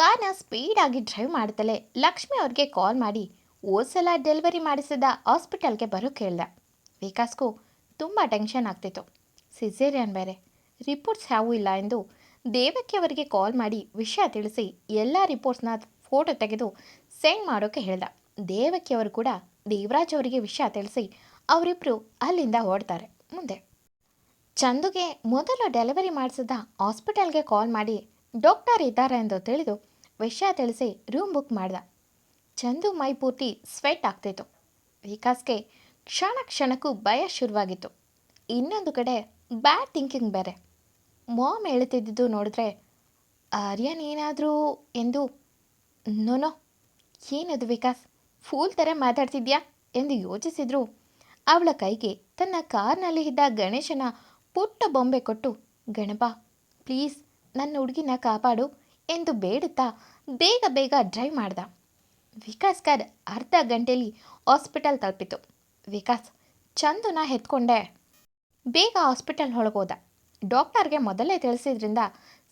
ಕಾರ್ನ ಸ್ಪೀಡಾಗಿ ಡ್ರೈವ್ ಮಾಡ್ತಲೇ ಲಕ್ಷ್ಮಿ ಅವ್ರಿಗೆ ಕಾಲ್ ಮಾಡಿ ಸಲ ಡೆಲಿವರಿ ಮಾಡಿಸಿದ ಹಾಸ್ಪಿಟಲ್ಗೆ ಬರೋಕ್ಕೆ ಹೇಳ್ದ. ವಿಕಾಸ್ಗೂ ತುಂಬ ಟೆನ್ಷನ್ ಆಗ್ತಿತ್ತು. ಸಿಸೇರಿಯನ್ ಬೇರೆ ರಿಪೋರ್ಟ್ಸ್ ಯಾವೂ ಇಲ್ಲ ಎಂದು ದೇವಕ್ಕೆ ಅವರಿಗೆ ಕಾಲ್ ಮಾಡಿ ವಿಷಯ ತಿಳಿಸಿ ಎಲ್ಲ ರಿಪೋರ್ಟ್ಸ್ನ ಫೋಟೋ ತೆಗೆದು ಸೆಂಡ್ ಮಾಡೋಕ್ಕೆ ಹೇಳ್ದ. ದೇವಕ್ಕೆ ಅವರು ಕೂಡ ದೇವರಾಜ್ ಅವರಿಗೆ ವಿಷಯ ತಿಳಿಸಿ ಅವರಿಬ್ಬರು ಅಲ್ಲಿಂದ ಓಡ್ತಾರೆ ಮುಂದೆ ಚಂದುಗೆ ಮೊದಲು ಡೆಲಿವರಿ ಮಾಡಿಸಿದ ಹಾಸ್ಪಿಟಲ್ಗೆ ಕಾಲ್ ಮಾಡಿ ಡಾಕ್ಟರ್ ಇದ್ದಾರೆ ಎಂದು ತಿಳಿದು ವಿಷಯ ತಿಳಿಸಿ ರೂಮ್ ಬುಕ್ ಮಾಡ್ದ. ಚಂದು ಮೈ ಪೂರ್ತಿ ಸ್ವೆಟ್ ಆಗ್ತಿತ್ತು. ವಿಕಾಸ್ಗೆ ಕ್ಷಣ ಕ್ಷಣಕ್ಕೂ ಭಯ ಶುರುವಾಗಿತ್ತು. ಇನ್ನೊಂದು ಕಡೆ ಬ್ಯಾಡ್ ಥಿಂಕಿಂಗ್ ಬೇರೆ. ಮಾಮ್ ಹೇಳ್ತಿದ್ದಿದ್ದು ನೋಡಿದ್ರೆ ಆರ್ಯನ್ ಏನಾದರೂ ಎಂದು ನೋನೋ ಏನದು ವಿಕಾಸ್? ಫೂಲ್ ಥರ ಮಾತಾಡ್ತಿದ್ಯಾ? ಎಂದು ಯೋಚಿಸಿದ್ರು. ಅವಳ ಕೈಗೆ ತನ್ನ ಕಾರ್ನಲ್ಲಿ ಇದ್ದ ಗಣೇಶನ ಪುಟ್ಟ ಬೊಂಬೆ ಕೊಟ್ಟು, ಗಣಪ ಪ್ಲೀಸ್ ನನ್ನ ಹುಡುಗಿನ ಕಾಪಾಡು. ಎಂದು ಬೇಡುತ್ತಾ ಬೇಗ ಬೇಗ ಡ್ರೈವ್ ಮಾಡ್ದ. ವಿಕಾಸ್ ಕಾರ್ ಅರ್ಧ ಗಂಟೆಲಿ ಹಾಸ್ಪಿಟಲ್ ತಲುಪಿತು. ವಿಕಾಸ್, ಚಂದನ ಎತ್ಕೊಂಡೆ ಬೇಗ ಹಾಸ್ಪಿಟಲ್ ಒಳಗೋದ ಡಾಕ್ಟರ್ಗೆ ಮೊದಲೇ ತಿಳಿಸಿದ್ರಿಂದ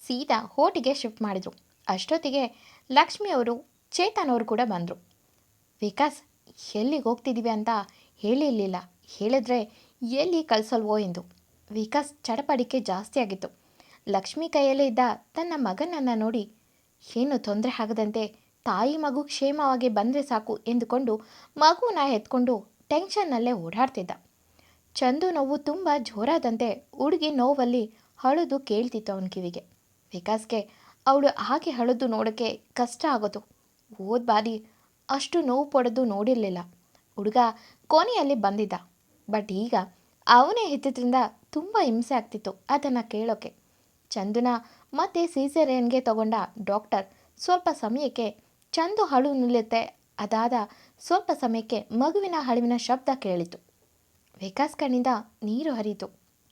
ಸೀದಾ ಹೋಟಿಗೆ ಶಿಫ್ಟ್ ಮಾಡಿದರು. ಅಷ್ಟೊತ್ತಿಗೆ ಲಕ್ಷ್ಮಿ ಅವರು ಚೇತನ್ ಅವರು ಕೂಡ ಬಂದರು. ವಿಕಾಸ್, ಎಲ್ಲಿಗೆ ಹೋಗ್ತಿದ್ದೀವಿ ಅಂತ ಹೇಳಿರಲಿಲ್ಲ. ಹೇಳಿದ್ರೆ ಎಲ್ಲಿ ಕಳಿಸಲ್ವೋ ಎಂದು. ವಿಕಾಸ್ ಚಡಪಡಿಕೆ ಜಾಸ್ತಿ ಆಗಿತ್ತು. ಲಕ್ಷ್ಮಿ ಕೈಯಲ್ಲೇ ಇದ್ದ ತನ್ನ ಮಗನನ್ನು ನೋಡಿ, ಏನು ತೊಂದರೆ ಆಗದಂತೆ? ತಾಯಿ ಮಗು ಕ್ಷೇಮವಾಗಿ ಬಂದರೆ ಸಾಕು ಎಂದುಕೊಂಡು ಮಗುನ ಎತ್ಕೊಂಡು ಟೆನ್ಷನ್ನಲ್ಲೇ ಓಡಾಡ್ತಿದ್ದ. ಚಂದು ನೋವು ತುಂಬ ಜೋರಾದಂತೆ ಹುಡುಗಿ ನೋವಲ್ಲಿ ಅಳುದು ಕೇಳ್ತಿತ್ತು ಅವನ ಕಿವಿಗೆ. ವಿಕಾಸ್ಗೆ ಅವಳು ಹಾಗೆ ಅಳುದು ನೋಡೋಕ್ಕೆ ಕಷ್ಟ ಆಗೋದು. ಹೋದ ಬಾರಿ ಅಷ್ಟು ನೋವು ಪಡೆದು ನೋಡಿರಲಿಲ್ಲ. ಹುಡುಗ ಕೊನೆಯಲ್ಲಿ ಬಂದಿದ್ದ. ಬಟ್ ಈಗ ಅವನೇ ಹೆತ್ತಿದ್ರಿಂದ ತುಂಬ ಹಿಂಸೆ ಆಗ್ತಿತ್ತು ಅದನ್ನು ಕೇಳೋಕ್ಕೆ ಚಂದುನ ಮತ್ತೆ ಸೀಸರೇನ್ಗೆ ತಗೊಂಡ ಡಾಕ್ಟರ್. ಸ್ವಲ್ಪ ಸಮಯಕ್ಕೆ ಚಂದು ಹಳು ನಿಲ್ಲುತ್ತೆ ಅದಾದ ಸ್ವಲ್ಪ ಸಮಯಕ್ಕೆ ಮಗುವಿನ ಹಳುವಿನ ಶಬ್ದ ಕೇಳಿತು. ವಿಕಾಸ್ ಕಣ್ಣಿಂದ ನೀರು ಹರಿಯಿತು.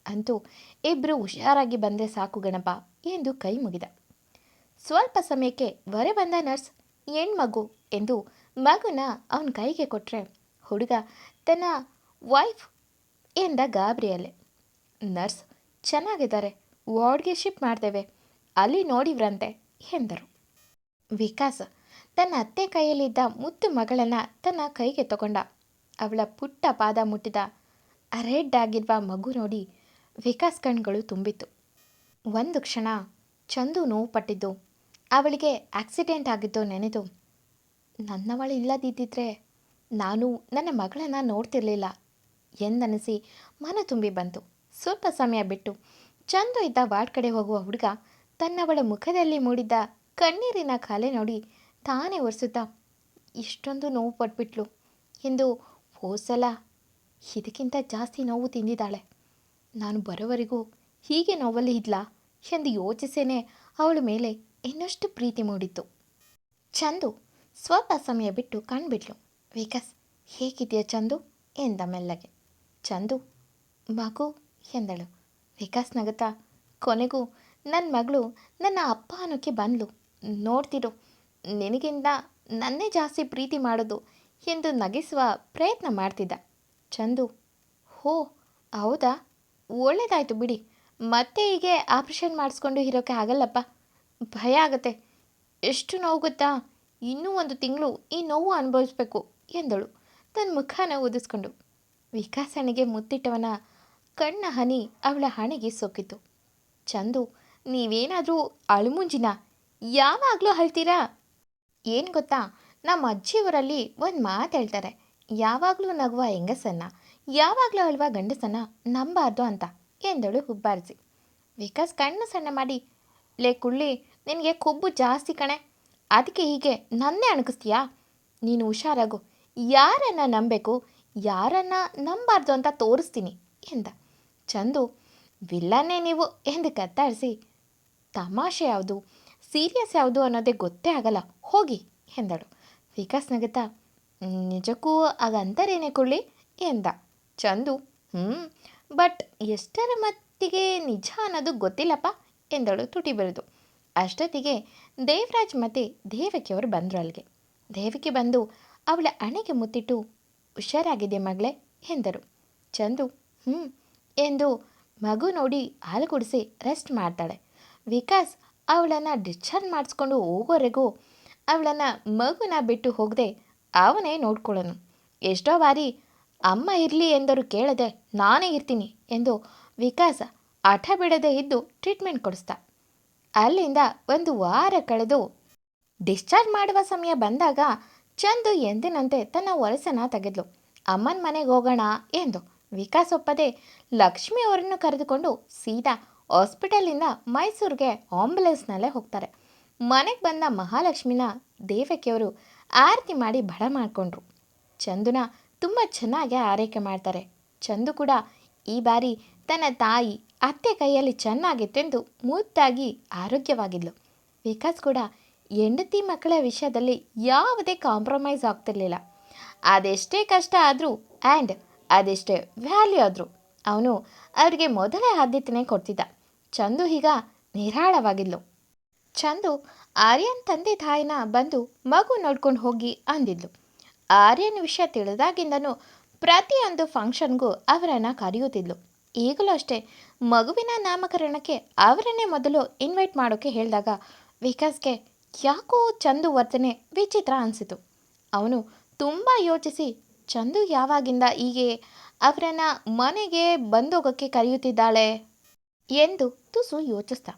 ಅಂತೂ ಇಬ್ಬರು ಹುಷಾರಾಗಿ ಬಂದರೆ ಸಾಕು ಗಣಪ ಎಂದು ಕೈ ಮುಗಿದ. ಸ್ವಲ್ಪ ಸಮಯಕ್ಕೆ ಹೊರೆ ಬಂದ ನರ್ಸ್, ಹೆಣ್ಮಗು ಎಂದು ಮಗುನ ಅವನ ಕೈಗೆ ಕೊಟ್ಟರೆ ಹುಡುಗ ತನ್ನ ವೈಫ್ ಎಂದ ಗಾಬರಿಯಲ್ಲೇ. ನರ್ಸ್ ಚೆನ್ನಾಗಿದ್ದಾರೆ. ವಾರ್ಡ್ಗೆ ಶಿಫ್ಟ್ ಮಾಡ್ತೇವೆ. ಅಲ್ಲಿ ನೋಡಿವ್ರಂತೆ, ಎಂದರು. ವಿಕಾಸ್ ತನ್ನ ಅತ್ತೆ ಕೈಯಲ್ಲಿದ್ದ ಮುದ್ದು ಮಗಳನ್ನು ತನ್ನ ಕೈಗೆ ತಗೊಂಡ. ಅವಳ ಪುಟ್ಟ ಪಾದ ಮುಟ್ಟಿದ. ರೆಡ್ ಆಗಿರುವ ಮಗು ನೋಡಿ ವಿಕಾಸ್ ಕಣ್ಗಳು ತುಂಬಿತು ಒಂದು ಕ್ಷಣ ಚಂದು ನೋವು ಪಟ್ಟಿದ್ದು. ಅವಳಿಗೆ ಆಕ್ಸಿಡೆಂಟ್ ಆಗಿದ್ದು ನೆನೆದು, ನನ್ನವಳು ಇಲ್ಲದಿದ್ದಿದ್ರೆ ನಾನು ನನ್ನ ಮಗಳನ್ನು ನೋಡ್ತಿರ್ಲಿಲ್ಲ ಎಂದನಿಸಿ ಮನ ತುಂಬಿ ಬಂತು. ಸ್ವಲ್ಪ ಸಮಯ ಬಿಟ್ಟು ಚಂದು ಇದ್ದ ವಾರ್ಡ್ ಕಡೆ ಹೋಗುವ ಹುಡುಗ ತನ್ನವಳ ಮುಖದಲ್ಲಿ ಮೂಡಿದ್ದ ಕಣ್ಣೀರಿನ ಕಾಲೆ ನೋಡಿ ತಾನೇ ಒರೆಸುತ್ತಾ, ಇಷ್ಟೊಂದು ನೋವು ಪಟ್ಬಿಟ್ಲು. ಎಂದು ಹೋಸಲ. ಇದಕ್ಕಿಂತ ಜಾಸ್ತಿ ನೋವು ತಿಂದಿದ್ದಾಳೆ. ನಾನು ಬರೋವರೆಗೂ ಹೀಗೆ ನೋವಲ್ಲಿ ಇದ್ಲಾ? ಎಂದು ಯೋಚಿಸೇನೆ ಅವಳ ಮೇಲೆ ಇನ್ನಷ್ಟು ಪ್ರೀತಿ ಮೂಡಿತ್ತು. ಚಂದು ಸ್ವಲ್ಪ ಸಮಯ ಬಿಟ್ಟು ಕಣ್ಬಿಟ್ಲು. ವಿಕಾಸ್, ಹೇಗಿದೆಯಾ ಚಂದು? ಎಂದ ಮೆಲ್ಲಗೆ. ಚಂದು, ಮಗು, ಎಂದಳು. ವಿಕಾಸ್ ನಗುತ್ತಾ, ಕೊನೆಗೂ ನನ್ನ ಮಗಳು ನನ್ನ ಅಪ್ಪ ಅನ್ನೋಕ್ಕೆ ಬಂದ್ಲು. ನೋಡ್ತಿರು ನಿನಗಿಂತ ನನ್ನೇ ಜಾಸ್ತಿ ಪ್ರೀತಿ ಮಾಡೋದು ಎಂದು ನಗಿಸುವ ಪ್ರಯತ್ನ ಮಾಡ್ತಿದ್ದ. ಚಂದು, ಹೋ, ಹೌದಾ? ಒಳ್ಳೇದಾಯ್ತು ಬಿಡಿ. ಮತ್ತೆ ಹೀಗೆ ಆಪ್ರೇಷನ್ ಮಾಡಿಸ್ಕೊಂಡು ಇರೋಕ್ಕೆ ಆಗಲ್ಲಪ್ಪ. ಭಯ ಆಗತ್ತೆ. ಎಷ್ಟು ನೋವು ಗೊತ್ತಾ? ಇನ್ನೂ ಒಂದು ತಿಂಗಳು ಈ ನೋವು ಅನುಭವಿಸ್ಬೇಕು ಎಂದಳು. ತನ್ನ ಮುಖನ ಊದಿಸ್ಕೊಂಡು ವಿಕಾಸನಿಗೆ ಮುತ್ತಿಟ್ಟವನ ಕಣ್ಣ ಹನಿ ಅವಳ ಹಣೆಗೆ ಸೋಕಿತು. ಚಂದು, ನೀವೇನಾದರೂ ಅಳುಮುಂಜಿನ ಯಾವಾಗಲೂ ಅಳ್ತೀರಾ? ಏನು ಗೊತ್ತಾ, ನಮ್ಮ ಅಜ್ಜಿಯವರಲ್ಲಿ ಒಂದು ಮಾತು ಹೇಳ್ತಾರೆ. ಯಾವಾಗಲೂ ನಗುವ ಹೆಂಗಸನ್ನ, ಯಾವಾಗಲೂ ಅಳುವ ಗಂಡಸನ್ನ ನಂಬಾರ್ದು ಅಂತ ಎಂದಳು ಹುಬ್ಬಾರಿಸಿ. ವಿಕಾಸ್ ಕಣ್ಣು ಸಣ್ಣ ಮಾಡಿ, ಲೇ ಕುಳ್ಳಿ, ನಿನಗೆ ಕೊಬ್ಬು ಜಾಸ್ತಿ ಕಣೆ. ಅದಕ್ಕೆ ಹೀಗೆ ನನ್ನೇ ಅಣಕಿಸ್ತೀಯಾ ನೀನು ಹುಷಾರಾಗು. ಯಾರನ್ನ ನಂಬಬೇಕು, ಯಾರನ್ನ ನಂಬಾರ್ದು ಅಂತ ತೋರಿಸ್ತೀನಿ, ಎಂದ. ಚಂದು, ವಿಲ್ಲನ್ನೇ ನೀವು? ಎಂದು ಕತ್ತಾಡಿಸಿ ತಮಾಷೆ ಯಾವುದು? ಸೀರಿಯಸ್ ಯಾವುದು ಅನ್ನೋದೇ ಗೊತ್ತೇ ಆಗಲ್ಲ, ಹೋಗಿ, ಎಂದಳು. ವಿಕಾಸ್ ನಗುತ್ತಾ ನಿಜಕ್ಕೂ ಹಾಗಂತಾರೇನೆ ಕೊಳ್ಳಿ? ಎಂದ. ಚಂದು ಹ್ಞೂ ಬಟ್ ಎಷ್ಟರ ಮತ್ತಿಗೆ ನಿಜ ಅನ್ನೋದು ಗೊತ್ತಿಲ್ಲಪ್ಪ, ಎಂದಳು ತುಟಿ ಬೆಳೆದು ಅಷ್ಟೊತ್ತಿಗೆ ದೇವರಾಜ್ ಮತ್ತು ದೇವಕಿಯವರು ಬಂದರು ಅಲ್ಲಿಗೆ. ದೇವಕಿ ಬಂದು ಅವಳ ಅಣೆಗೆ ಮುತ್ತಿಟ್ಟು ಹುಷಾರಾಗಿದೆ ಮಗಳೇ? ಎಂದರು. ಚಂದು ಹ್ಞೂ ಎಂದು ಮಗು ನೋಡಿ ಹಾಲು ಕುಡಿಸಿ ರೆಸ್ಟ್ ಮಾಡ್ತಾಳೆ. ವಿಕಾಸ್ ಅವಳನ್ನು ಡಿಸ್ಚಾರ್ಜ್ ಮಾಡಿಸ್ಕೊಂಡು ಹೋಗೋವರೆಗೂ ಅವಳನ್ನು ಮಗುನ ಬಿಟ್ಟು ಹೋಗದೆ ಅವನೇ ನೋಡ್ಕೊಳ್ಳೋನು. ಎಷ್ಟೋ ಬಾರಿ ಅಮ್ಮ ಇರಲಿ ಎಂದರು ಕೇಳದೆ ನಾನೇ ಇರ್ತೀನಿ ಎಂದು ವಿಕಾಸ್ ಹಠ ಬಿಡದೆ ಇದ್ದು ಟ್ರೀಟ್ಮೆಂಟ್ ಕೊಡಿಸ್ದ ಅಲ್ಲಿಂದ ಒಂದು ವಾರ ಕಳೆದು ಡಿಸ್ಚಾರ್ಜ್ ಮಾಡುವ ಸಮಯ ಬಂದಾಗ ಚಂದು ಎಂದಿನಂತೆ ತನ್ನ ವರಸನ ತೆಗೆದ್ಲು. ಅಮ್ಮನ ಮನೆಗೆ ಹೋಗೋಣ ಎಂದು ವಿಕಾಸ್ ಒಪ್ಪದೆ ಲಕ್ಷ್ಮಿ ಅವರನ್ನು ಕರೆದುಕೊಂಡು ಸೀದಾ ಹಾಸ್ಪಿಟಲಿಂದ ಮೈಸೂರಿಗೆ ಆಂಬುಲೆನ್ಸ್ನಲ್ಲೇ ಹೋಗ್ತಾರೆ. ಮನೆಗೆ ಬಂದ ಮಹಾಲಕ್ಷ್ಮಿನ ದೇವಕಿಯವರು ಆರತಿ ಮಾಡಿ ಬಡ ಮಾಡಿಕೊಂಡ್ರು. ಚಂದುನ ತುಂಬ ಚೆನ್ನಾಗಿ ಆರೈಕೆ ಮಾಡ್ತಾರೆ. ಚಂದು ಕೂಡ ಈ ಬಾರಿ ತನ್ನ ತಾಯಿ ಅತ್ತೆ ಕೈಯಲ್ಲಿ ಚೆನ್ನಾಗಿತ್ತೆಂದು ತಿಂದು ಮುದ್ದಾಗಿ ಆರೋಗ್ಯವಾಗಿದ್ಲು. ವಿಕಾಸ್ ಕೂಡ ಹೆಂಡತಿ ಮಕ್ಕಳ ವಿಷಯದಲ್ಲಿ ಯಾವುದೇ ಕಾಂಪ್ರಮೈಸ್ ಆಗ್ತಿರ್ಲಿಲ್ಲ. ಅದೆಷ್ಟೇ ಕಷ್ಟ ಆದರೂ, ಆ್ಯಂಡ್ ಅದೆಷ್ಟೇ ವ್ಯಾಲ್ಯೂ ಆದರೂ ಅವನು ಅವರಿಗೆ ಮೊದಲೇ ಆದ್ಯತೆನೇ ಕೊಡ್ತಿದ್ದ. ಚಂದು ಈಗ ನಿರಾಳವಾಗಿದ್ಲು. ಚಂದು ಆರ್ಯನ್ ತಂದೆ ತಾಯಿನ ಬಂದು ಮಗು ನೋಡ್ಕೊಂಡು ಹೋಗಿ ಅಂದಿದ್ಲು. ಆರ್ಯನ್ ವಿಷಯ ತಿಳಿದಾಗಿಂದನೂ ಪ್ರತಿಯೊಂದು ಫಂಕ್ಷನ್ಗೂ ಅವರನ್ನು ಕರೆಯುತ್ತಿದ್ಲು. ಈಗಲೂ ಅಷ್ಟೇ ಮಗುವಿನ ನಾಮಕರಣಕ್ಕೆ ಅವರನ್ನೇ ಮೊದಲು ಇನ್ವೈಟ್ ಮಾಡೋಕ್ಕೆ ಹೇಳಿದಾಗ ವಿಕಾಸ್ಗೆ ಯಾಕೋ ಚಂದು ವರ್ತನೆ ವಿಚಿತ್ರ ಅನಿಸಿತು. ಅವನು ತುಂಬ ಯೋಚಿಸಿ ಚಂದು ಯಾವಾಗಿಂದ ಹೀಗೆ ಅವರನ್ನ ಮನೆಗೆ ಬಂದೋಗೋಕ್ಕೆ ಕರೆಯುತ್ತಿದ್ದಾಳೆ ಎಂದು ತುಸು ಯೋಚಿಸ್ದ.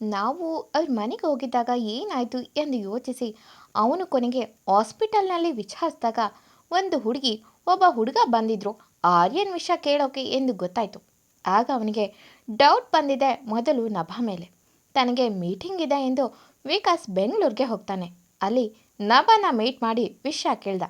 ನಾವು ಅವ್ರ ಮನೆಗೆ ಹೋಗಿದ್ದಾಗ ಏನಾಯಿತು ಎಂದು ಯೋಚಿಸಿ ಅವನು ಕೊನೆಗೆ ಹಾಸ್ಪಿಟಲ್ನಲ್ಲಿ ವಿಚಾರಿಸಿದಾಗ ಒಂದು ಹುಡುಗಿ, ಒಬ್ಬ ಹುಡುಗ ಬಂದಿದ್ರು ಆರ್ಯನ್ ವಿಷಯ ಕೇಳೋಕೆ ಎಂದು ಗೊತ್ತಾಯಿತು. ಆಗ ಅವನಿಗೆ ಡೌಟ್ ಬಂದಿದೆ ಮೊದಲು ನಭಾ ಮೇಲೆ. ತನಗೆ ಮೀಟಿಂಗ್ ಇದೆ ಎಂದು ವಿಕಾಸ್ ಬೆಂಗಳೂರಿಗೆ ಹೋಗ್ತಾನೆ. ಅಲ್ಲಿ ನಭನ ಮೀಟ್ ಮಾಡಿ ವಿಷಯ ಕೇಳ್ದ.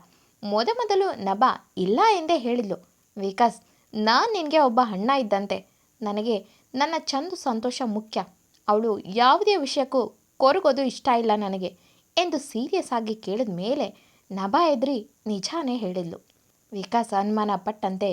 ಮೊದಮೊದಲು ನಭ ಇಲ್ಲ ಎಂದೇ ಹೇಳಿದ್ಲು. ವಿಕಾಸ್, ನಾನು ನಿನಗೆ ಒಬ್ಬ ಅಣ್ಣ ಇದ್ದಂತೆ. ನನಗೆ ನನ್ನ ಚಂದು ಸಂತೋಷ ಮುಖ್ಯ. ಅವಳು ಯಾವುದೇ ವಿಷಯಕ್ಕೂ ಕೊರಗೋದು ಇಷ್ಟ ಇಲ್ಲ ನನಗೆ ಎಂದು ಸೀರಿಯಸ್ ಆಗಿ ಕೇಳಿದ ಮೇಲೆ ನಭ ಎದ್ರಿ ನಿಜಾನೇ ಹೇಳಿದ್ಲು. ವಿಕಾಸ್ ಅನುಮಾನ ಪಟ್ಟಂತೆ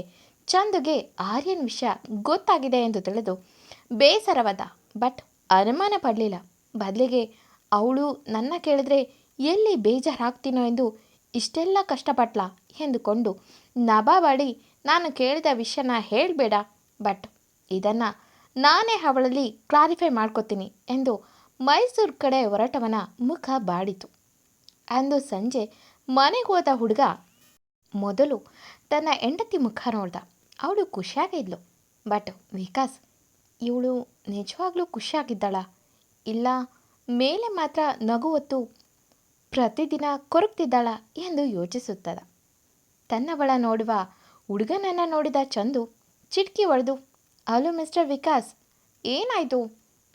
ಚಂದುಗೆ ಆರ್ಯನ್ ವಿಷಯ ಗೊತ್ತಾಗಿದೆ ಎಂದು ತಿಳಿದು ಬೇಸರವಾದ ಬಟ್ ಅನುಮಾನ ಪಡಲಿಲ್ಲ. ಬದಲಿಗೆ, ಅವಳು ನನ್ನ ಕೇಳಿದ್ರೆ ಎಲ್ಲಿ ಬೇಜಾರಾಗ್ತೀನೋ ಎಂದು ಇಷ್ಟೆಲ್ಲ ಕಷ್ಟಪಟ್ಲ? ಎಂದುಕೊಂಡು, ನಬಾಬಾಡಿ, ನಾನು ಕೇಳಿದ ವಿಷಯನ ಹೇಳಬೇಡ, ಬಟ್ ಇದನ್ನು ನಾನೇ ಅವಳಲ್ಲಿ ಕ್ಲಾರಿಫೈ ಮಾಡ್ಕೋತೀನಿ ಎಂದು ಮೈಸೂರು ಕಡೆ ಹೊರಟವನ ಮುಖ ಬಾಡಿತು. ಅಂದು ಸಂಜೆ ಮನೆಗೆ ಹೋದ ಹುಡುಗ ಮೊದಲು ತನ್ನ ಹೆಂಡತಿ ಮುಖ ನೋಡ್ದ. ಅವಳು ಖುಷಿಯಾಗಿದ್ಲು ಬಟ್ ವಿಕಾಸ್, ಇವಳು ನಿಜವಾಗ್ಲೂ ಖುಷಿಯಾಗಿದ್ದಾಳ? ಇಲ್ಲ, ಮೇಲೆ ಮಾತ್ರ ನಗು ಪ್ರತಿದಿನ ಕೊರಗ್ತಿದ್ದಾಳ ಎಂದು ಯೋಚಿಸುತ್ತದ. ತನ್ನವಳ ನೋಡುವ ಹುಡುಗನನ್ನು ನೋಡಿದ ಚಂದು ಚಿಟ್ಕಿ ಹೊಡೆದು ಹಲೋ ಮಿಸ್ಟರ್ ವಿಕಾಸ್, ಏನಾಯಿತು?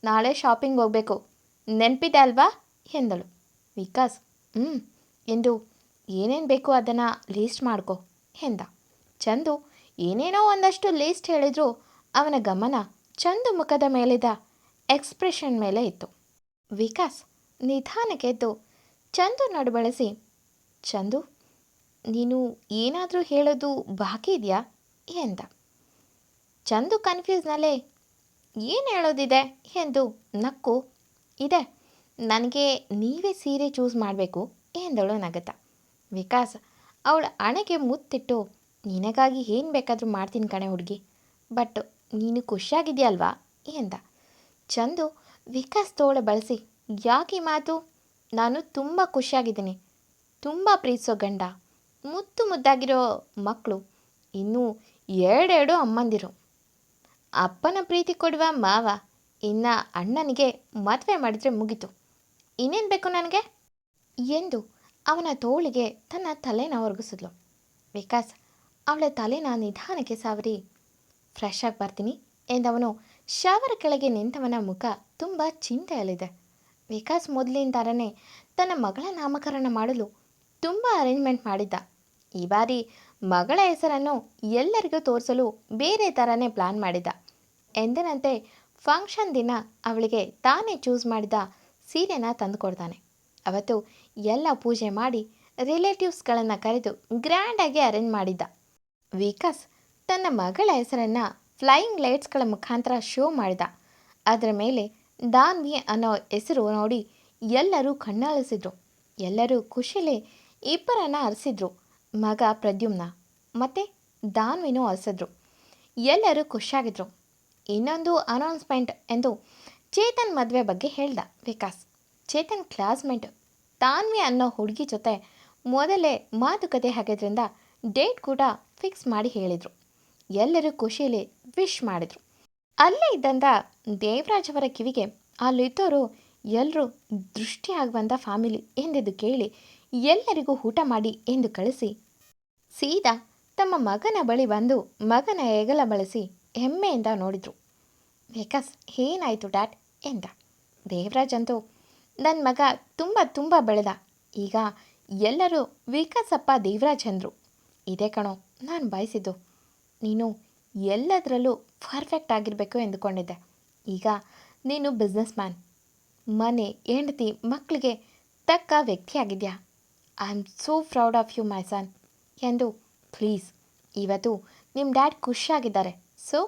ನಾಳೆ ಶಾಪಿಂಗ್ ಹೋಗಬೇಕು. ನೆನಪಿದೆ ಅಲ್ವಾ? ಎಂದಳು. ವಿಕಾಸ್ ಹ್ಞೂ ಎಂದು ಏನೇನು ಬೇಕು ಅದನ್ನು ಲೀಸ್ಟ್ ಮಾಡ್ಕೊ ಎಂದ. ಚಂದು ಏನೇನೋ ಒಂದಷ್ಟು ಲೀಸ್ಟ್ ಹೇಳಿದ್ರು ಅವನ ಗಮನ ಚಂದು ಮುಖದ ಮೇಲಿದ್ದ ಎಕ್ಸ್ಪ್ರೆಷನ್ ಮೇಲೆ ಇತ್ತು. ವಿಕಾಸ್, ನಿಧಾನಕ್ಕೆ ಎದ್ದು ಚಂದು ನಡುಬಳಸಿ ಚಂದು, ನೀನು ಏನಾದರೂ ಹೇಳೋದು ಬಾಕಿ ಇದೆಯಾ? ಎಂದ. ಚಂದು ಕನ್ಫ್ಯೂಸ್ನಲ್ಲೇ, ಏನು ಹೇಳೋದಿದೆ? ಎಂದು ನಕ್ಕು, ಇದೆ, ನನಗೆ ನೀವೇ ಸೀರೆ ಚೂಸ್ ಮಾಡಬೇಕು, ಎಂದಳು ನಗತ. ವಿಕಾಸ್, ಅವಳ ಹಣೆಗೆ ಮುತ್ತಿಟ್ಟು, ನಿನಗಾಗಿ ಏನು ಬೇಕಾದರೂ ಮಾಡ್ತೀನಿ ಕಣೆ ಹುಡುಗಿ, ಬಟ್ ನೀನು ಖುಷಿಯಾಗಿದೆಯಲ್ವಾ? ಎಂದ. ಚಂದು, ವಿಕಾಸ್ ತೋಳ ಬಳಸಿ, ಯಾಕೆ ಮಾತು? ನಾನು ತುಂಬ ಖುಷಿಯಾಗಿದ್ದೀನಿ. ತುಂಬ ಪ್ರೀತಿಸೋ ಗಂಡ. ಮುದ್ದು ಮುದ್ದಾಗಿರೋ ಮಕ್ಕಳು ಇನ್ನೂ ಎರಡೆರಡು ಅಮ್ಮಂದಿರು. ಅಪ್ಪನ ಪ್ರೀತಿ ಕೊಡುವ ಮಾವ ಇನ್ನು ಅಣ್ಣನಿಗೆ ಮದುವೆ ಮಾಡಿದರೆ ಮುಗೀತು. ಇನ್ನೇನು ಬೇಕು ನನಗೆ? ಎಂದು ಅವನ ತೋಳಿಗೆ ತನ್ನ ತಲೆನ ಒರಗಿಸಿದ್ಲು. ವಿಕಾಸ್, ಅವಳ ತಲೆನ ನಿಧಾನಕ್ಕೆ ಸಾವರಿ. ಫ್ರೆಶ್ ಆಗಿ ಬರ್ತೀನಿ ಎಂದವನು ಶವರ ಕೆಳಗೆ ನಿಂತವನ ಮುಖ ತುಂಬ ಚಿಂತೆಯಲ್ಲಿದೆ. ವಿಕಾಸ್ ಮೊದಲಿನ ಥರನೇ ತನ್ನ ಮಗಳ ನಾಮಕರಣ ಮಾಡಲು ತುಂಬ ಅರೇಂಜ್ಮೆಂಟ್ ಮಾಡಿದ್ದ. ಈ ಬಾರಿ ಮಗಳ ಹೆಸರನ್ನು ಎಲ್ಲರಿಗೂ ತೋರಿಸಲು ಬೇರೆ ಥರನೇ ಪ್ಲಾನ್ ಮಾಡಿದ್ದ. ಎಂದಿನಂತೆ ಫಂಕ್ಷನ್ ದಿನ ಅವಳಿಗೆ ತಾನೇ ಚೂಸ್ ಮಾಡಿದ ಸೀರೆನ ತಂದುಕೊಡ್ತಾನೆ. ಅವತ್ತು ಎಲ್ಲ ಪೂಜೆ ಮಾಡಿ ರಿಲೇಟಿವ್ಸ್ಗಳನ್ನು ಕರೆದು ಗ್ರ್ಯಾಂಡಾಗಿ ಅರೇಂಜ್ ಮಾಡಿದ್ದ. ವಿಕಾಸ್ ತನ್ನ ಮಗಳ ಹೆಸರನ್ನು ಫ್ಲೈಯಿಂಗ್ ಲೈಟ್ಸ್ಗಳ ಮುಖಾಂತರ ಶೋ ಮಾಡಿದ. ಅದರ ಮೇಲೆ ದಾನ್ವಿ ಅನ್ನೋ ಹೆಸರು ನೋಡಿ ಎಲ್ಲರೂ ಕಣ್ಣಾಳಿಸಿದ್ರು ಎಲ್ಲರೂ ಖುಷಿಲೇ ಇಬ್ಬರನ್ನು ಅರಸಿದ್ರು, ಮಗ ಪ್ರದ್ಯುಮ್ನ. ಮತ್ತು ದಾನ್ವಿನೂ ಅರಸಿದ್ರು. ಎಲ್ಲರೂ ಖುಷಿಯಾಗಿದ್ರು. ಇನ್ನೊಂದು ಅನೌನ್ಸ್ಮೆಂಟ್ ಎಂದು ಚೇತನ್ ಮದುವೆ ಬಗ್ಗೆ ಹೇಳ್ದ ವಿಕಾಸ್. ಚೇತನ್ ಕ್ಲಾಸ್ಮೇಟ್. ತಾನ್ವಿ ಅನ್ನೋ ಹುಡುಗಿ ಜೊತೆ ಮೊದಲೇ ಮಾತುಕತೆ ಹಾಕಿದ್ರಿಂದ ಡೇಟ್ ಕೂಡ ಫಿಕ್ಸ್ ಮಾಡಿ ಹೇಳಿದರು. ಎಲ್ಲರೂ ಖುಷಿಯಲ್ಲಿ ವಿಶ್ ಮಾಡಿದರು. ಅಲ್ಲೇ ಇದ್ದಂತ ದೇವರಾಜ್ ಅವರ ಕಿವಿಗೆ ಅಲ್ಲಿದ್ದವರು ಎಲ್ಲರೂ ದೃಷ್ಟಿಯಾಗಿ ಬಂದ ಫ್ಯಾಮಿಲಿ ಎಂದಿದ್ದು ಕೇಳಿ ಎಲ್ಲರಿಗೂ ಊಟ ಮಾಡಿ ಎಂದು ಕಳಿಸಿ. ಸೀದಾ ತಮ್ಮ ಮಗನ ಬಳಿ ಬಂದು ಮಗನ ಹೆಗಲ ಬಳಸಿ ಹೆಮ್ಮೆಯಿಂದ ನೋಡಿದರು. ವಿಕಾಸ್, ಏನಾಯಿತು ಡ್ಯಾಟ್ ಎಂದ. ದೇವರಾಜ್ ಅಂತೂ ನನ್ನ ಮಗ ತುಂಬ ತುಂಬ ಬೆಳೆದ. ಈಗ ಎಲ್ಲರೂ ವಿಕಾಸಪ್ಪ ದೇವರಾಜ್ ಅಂದರು. ಇದೇ ಕಣೋ, ನಾನು ಬಯಸಿದ್ದು. ನೀನು ಎಲ್ಲದರಲ್ಲೂ ಪರ್ಫೆಕ್ಟ್ ಆಗಿರಬೇಕು ಎಂದುಕೊಂಡಿದ್ದೆ. ಈಗ ನೀನು ಬಿಸ್ನೆಸ್ ಮ್ಯಾನ್ ಮನೆ, ಹೆಂಡತಿ ಮಕ್ಕಳಿಗೆ ತಕ್ಕ ವ್ಯಕ್ತಿಯಾಗಿದೆಯಾ I am so proud of you my son ಎಂದು ಪ್ಲೀಸ್ ಇವತ್ತು ನಿಮ್ಮ ಡ್ಯಾಡ್ ಖುಷಿಯಾಗಿದ್ದಾರೆ ಸೊ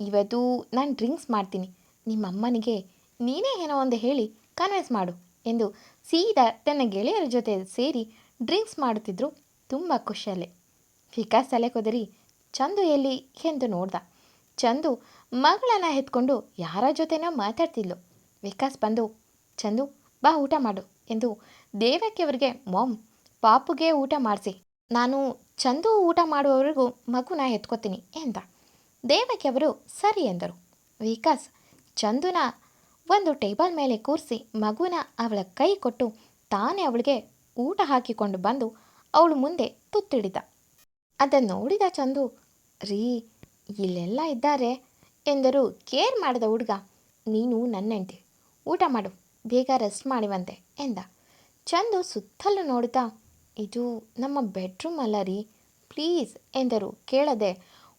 ಇವತ್ತು ನಾನು ಡ್ರಿಂಕ್ಸ್ ಮಾಡ್ತೀನಿ. ನಿಮ್ಮ ಅಮ್ಮನಿಗೆ ನೀನೇ ಏನೋ ಒಂದು ಹೇಳಿ ಕನ್ವಿನ್ಸ್ ಮಾಡು ಎಂದು ಸೀದಾ ತನ್ನ ಗೆಳೆಯರ ಜೊತೆ ಸೇರಿ ಡ್ರಿಂಕ್ಸ್ ಮಾಡುತ್ತಿದ್ದರು ತುಂಬ ಖುಷಿಯಲ್ಲೇ. ವಿಕಾಸ್ ತಲೆ ಕೊದರಿ ಚಂದು ಎಲ್ಲಿ ಎಂದು ನೋಡ್ದ. ಚಂದು ಮಗಳನ್ನ ಎತ್ಕೊಂಡು ಯಾರ ಜೊತೆನೋ ಮಾತಾಡ್ತಿದ್ಲು. ವಿಕಾಸ್ ಬಂದು, ಚಂದು, ಬಾ ಊಟ ಮಾಡು ಎಂದು ದೇವಕ್ಕೆ ಮೊಮ್, ಪಾಪುಗೆ ಊಟ ಮಾಡಿಸಿ. ನಾನು ಚಂದು ಊಟ ಮಾಡುವವರೆಗೂ ಮಗುನ ಎತ್ಕೋತೀನಿ ಎಂದ. ದೇವಕ್ಕೆ ಅವರು ಸರಿ ಎಂದರು. ವಿಕಾಸ್, ಚಂದುನ ಒಂದು ಟೇಬಲ್ ಮೇಲೆ ಕೂರಿಸಿ ಮಗುನ ಅವಳ ಕೈ ಕೊಟ್ಟು ತಾನೇ ಅವಳಿಗೆ ಊಟ ಹಾಕಿಕೊಂಡು ಬಂದು ಅವಳು ಮುಂದೆ ತುತ್ತಿಡಿದ ಅದನ್ನು ನೋಡಿದ ಚಂದು, ರೀ, ಇಲ್ಲೆಲ್ಲ ಇದ್ದಾರೆ ಎಂದರು ಕೇರ್ ಮಾಡಿದ ಹುಡುಗ. ನೀನು ನನ್ನೆಂಟಿ ಊಟ ಮಾಡು, ಬೇಗ ರೆಸ್ಟ್ ಮಾಡಿವಂತೆ ಎಂದ. ಚಂದು ಸುತ್ತಲೂ ನೋಡುತ್ತಾ, ಇದು ನಮ್ಮ ಬೆಡ್ರೂಮ್ ಅಲ್ಲ ರೀ ಪ್ಲೀಸ್ ಎಂದರು. ಕೇಳದೆ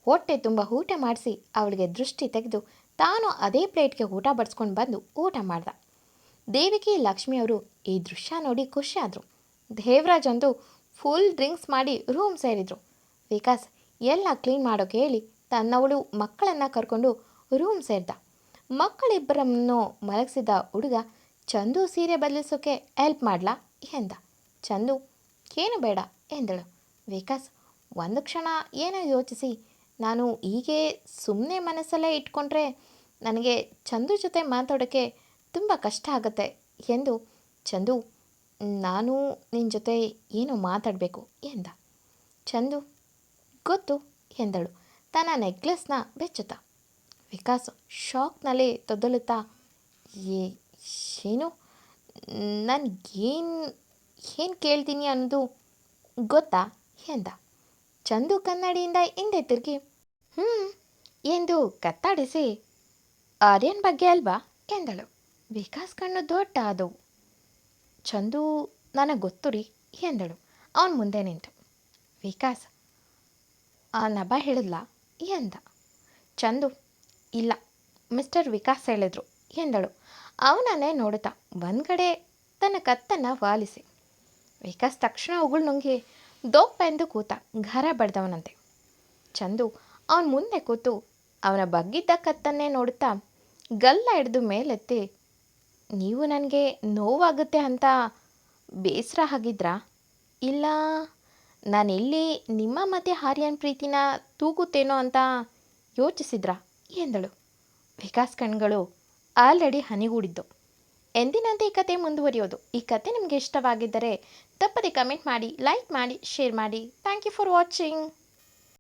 ಹೊಟ್ಟೆ ತುಂಬ ಊಟ ಮಾಡಿಸಿ ಅವಳಿಗೆ ದೃಷ್ಟಿ ತೆಗೆದು ತಾನು ಅದೇ ಪ್ಲೇಟ್ಗೆ ಊಟ ಬಡಿಸ್ಕೊಂಡು ಬಂದು ಊಟ ಮಾಡ್ದ. ದೇವಿಕಿ ಲಕ್ಷ್ಮಿಯವರು ಈ ದೃಶ್ಯ ನೋಡಿ ಖುಷಿಯಾದರು ದೇವರಾಜ್ ಅಂತೂ ಫುಲ್ ಡ್ರಿಂಕ್ಸ್ ಮಾಡಿ ರೂಮ್ ಸೇರಿದರು. ವಿಕಾಸ್, ಎಲ್ಲ ಕ್ಲೀನ್ ಮಾಡೋಕೆ ಹೇಳಿ ತನ್ನವಳು ಮಕ್ಕಳನ್ನು ಕರ್ಕೊಂಡು ರೂಮ್ ಸೇರಿದ. ಮಕ್ಕಳಿಬ್ಬರನ್ನು ಮಲಗಿಸಿದ ಹುಡುಗ, ಚಂದು ಸೀರೆ ಬದಲಿಸೋಕೆ ಹೆಲ್ಪ್ ಮಾಡ್ಲಾ ಎಂದ. ಚಂದು, ಏನು ಬೇಡ ಎಂದಳು. ವಿಕಾಸ್, ಒಂದು ಕ್ಷಣ ಏನೋ ಯೋಚಿಸಿ. ನಾನು ಹೀಗೆ ಸುಮ್ಮನೆ ಮನಸ್ಸಲ್ಲೇ ಇಟ್ಕೊಂಡ್ರೆ ನನಗೆ ಚಂದು ಜೊತೆ ಮಾತಾಡೋಕ್ಕೆ ತುಂಬ ಕಷ್ಟ ಆಗುತ್ತೆ ಎಂದು ಚಂದು, ನಾನು ನಿನ್ನ ಜೊತೆ ಏನೋ ಮಾತಾಡಬೇಕು ಎಂದ. ಚಂದು ಗೊತ್ತು ಎಂದಳು. ತನ್ನ ನೆಕ್ಲೆಸ್ನ ಬೆಚ್ಚುತ್ತ. ವಿಕಾಸ್ ಶಾಕ್ನಲ್ಲಿ ತೊದಲುತ್ತಾ, ಏ ಏನು ನನಗೇನು, ಏನು ಕೇಳ್ತೀನಿ ಅನ್ನೋದು ಗೊತ್ತಾ? ಎಂದ. ಚಂದು ಕನ್ನಡಿಯಿಂದ ಹಿಂದೆ ತಿರುಗಿ ಹ್ಞೂ ಎಂದು ಕತ್ತಾಡಿಸಿ, ಆರ್ಯನ್ ಬಗ್ಗೆ ಅಲ್ವಾ? ಎಂದಳು. ವಿಕಾಸ್ ಕಣ್ಣು ದೊಡ್ಡ ಅದು ಚಂದು, ನನಗೆ ಗೊತ್ತು ರೀ, ಎಂದಳು. ಅವನು ಮುಂದೆ ನಿಂತು. ವಿಕಾಸ್ ಆ ನಭ ಹೇಳಿದ್ಲಾ ಎಂದ ಚಂದು, ಇಲ್ಲ. ಮಿಸ್ಟರ್ ವಿಕಾಸ್ ಹೇಳಿದ್ರು. ಎಂದಳು. ಅವನನ್ನೇ ನೋಡುತ್ತಾ ಒಂದ್ಗಡೆ ತನ್ನ ಕತ್ತನ್ನು ವಾಲಿಸಿ. ವಿಕಾಸ್ ತಕ್ಷಣ ಉಗುಳು ನುಂಗಿ, ದೊಪ್ಪ ಎಂದು ಕೂತ, ಘರ ಬಡ್ದವನಂತೆ. ಚಂದು, ಅವನ ಮುಂದೆ ಕೂತು, ಅವನ ಬಗ್ಗಿದ್ದ ಕತ್ತನ್ನೇ ನೋಡುತ್ತಾ, ಗಲ್ಲ ಹಿಡಿದು ಮೇಲೆತ್ತಿ, ನೀವು ನನಗೆ ನೋವಾಗುತ್ತೆ ಅಂತ ಬೇಸರ ಆಗಿದ್ರಾ ಇಲ್ಲ. ನಾನೆಲ್ಲಿ ನಿಮ್ಮ ಮತ್ತೆ ಹಾರ್ಯನ್ ಪ್ರೀತಿನ ತೂಗುತ್ತೇನೋ ಅಂತ ಯೋಚಿಸಿದ್ರಾ? ಎಂದಳು. ವಿಕಾಸ್ ಕಣ್ಗಳು ಆಲ್ರೆಡಿ ಹನಿಗೂಡಿದ್ದು. ಎಂದಿನಂತೆ ಈ ಕತೆ ಮುಂದುವರಿಯೋದು? ಈ ಕತೆ ನಿಮಗೆ ಇಷ್ಟವಾಗಿದ್ದರೆ ತಪ್ಪದೆ ಕಮೆಂಟ್ ಮಾಡಿ, ಲೈಕ್ ಮಾಡಿ, ಶೇರ್ ಮಾಡಿ. Thank you for watching.